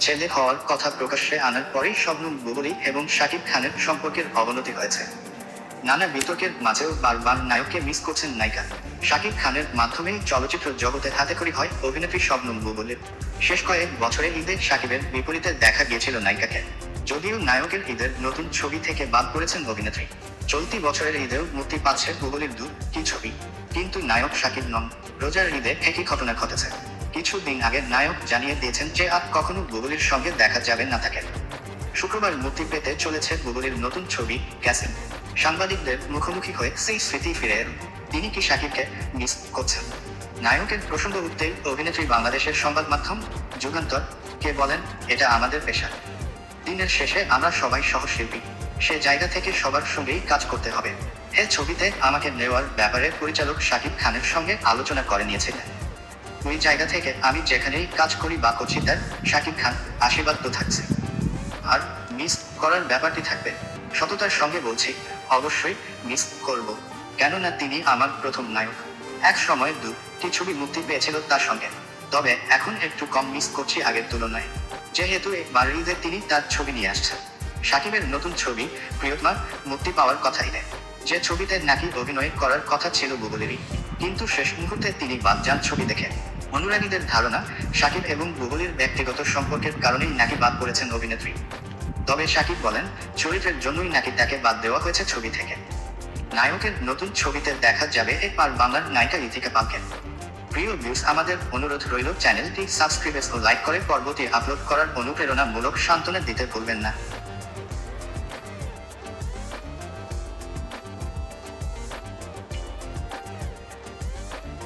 ছেলে হওয়ার কথা প্রকাশ্যে আনার পরেই শবনম বুবলি এবং শাকিব খানের সম্পর্কের অবনতি হয়েছে। নানা বিতর্কের মাঝেও বারবার নায়ককে মিস করছেন নায়িকা। শাকিব খানের মাধ্যমেই চলচ্চিত্র জগতে হাতেখড়ি হয় অভিনেত্রী শবনম বুবলির শেষ কয়েক বছরে ঈদে শাকিবের বিপরীতে দেখা গিয়েছিল নায়িকাকে। যদিও নায়কের ঈদের নতুন ছবি থেকে বাদ পড়েছেন অভিনেত্রী। চলতি বছরের ঈদেও মুক্তি পাচ্ছে বুবলির দু, কি ছবি। কিন্তু নায়ক শাকিব নন। রোজার ঈদে একই ঘটনা ঘটেছে। কিছুদিন আগে নায়ক জানিয়ে দিয়েছেন যে আর কখনো বুবলির সঙ্গে দেখা যাবে না তাকে। শুক্রবার মুক্তি পেতে চলেছে বুবলির নতুন ছবি ক্যাসেন সাংবাদিকদের মুখোমুখি হয়ে সেই স্মৃতি ফিরে এল। তিনি কি শাকিবকে মিস করছেন? নায়কের প্রসঙ্গ উঠতেই অভিনেত্রী বাংলাদেশের সংবাদ মাধ্যম যুগান্তর কে বলেন, এটা আমাদের পেশা। দিনের শেষে আমরা সবাই সহশিল্পী। সে জায়গা থেকে সবার সঙ্গেই কাজ করতে হবে। এ ছবিতে আমাকে নেওয়ার ব্যাপারে পরিচালক শাকিব খানের সঙ্গে আলোচনা করে নিয়েছিলেন। ওই জায়গা থেকে আমি যেখানেই কাজ করি বা করছি, তার শাকিব খান আশীর্বাদ তো থাকছে। আর মিস করার ব্যাপারটি থাকবে। সততার সঙ্গে বলছি, অবশ্যই মিস করব। কেননা তিনি আমার প্রথম নায়ক। এক সময় দুটি ছবি মুক্তি পেয়েছিল তার সঙ্গে। তবে এখন একটু কম মিস করছি আগের তুলনায়। যেহেতু এবার ঈদে তিনি তার ছবি নিয়ে আসছেন। সাকিবের নতুন ছবি প্রিয়তমা মুক্তি পাওয়ার কথা ঈদে যে ছবিতে নাকি অভিনয় করার কথা ছিল বুবলিরই কিন্তু শেষ মুহূর্তে তিনি বাদ যান ছবি দেখে। অনুরাগীদের ধারণা সাকিব এবং বুবলির ব্যক্তিগত সম্পর্কের কারণেই নাকি বাদ পড়েছেন অভিনেত্রী। তবে সাকিব বলেন, চরিত্রের জন্যই নাকি তাকে বাদ দেওয়া হয়েছে ছবি থেকে। নায়কের নতুন ছবিতে দেখা যাবে এবার বাংলার নায়িকা ইথিকা পালকে। প্রিয় ভিউস আমাদের অনুরোধ রইল, চ্যানেলটি সাবস্ক্রাইব ও লাইক করে পরবর্তী আপলোড করার অনুপ্রেরণামূলক সান্ত্বনা দিতে ভুলবেন না।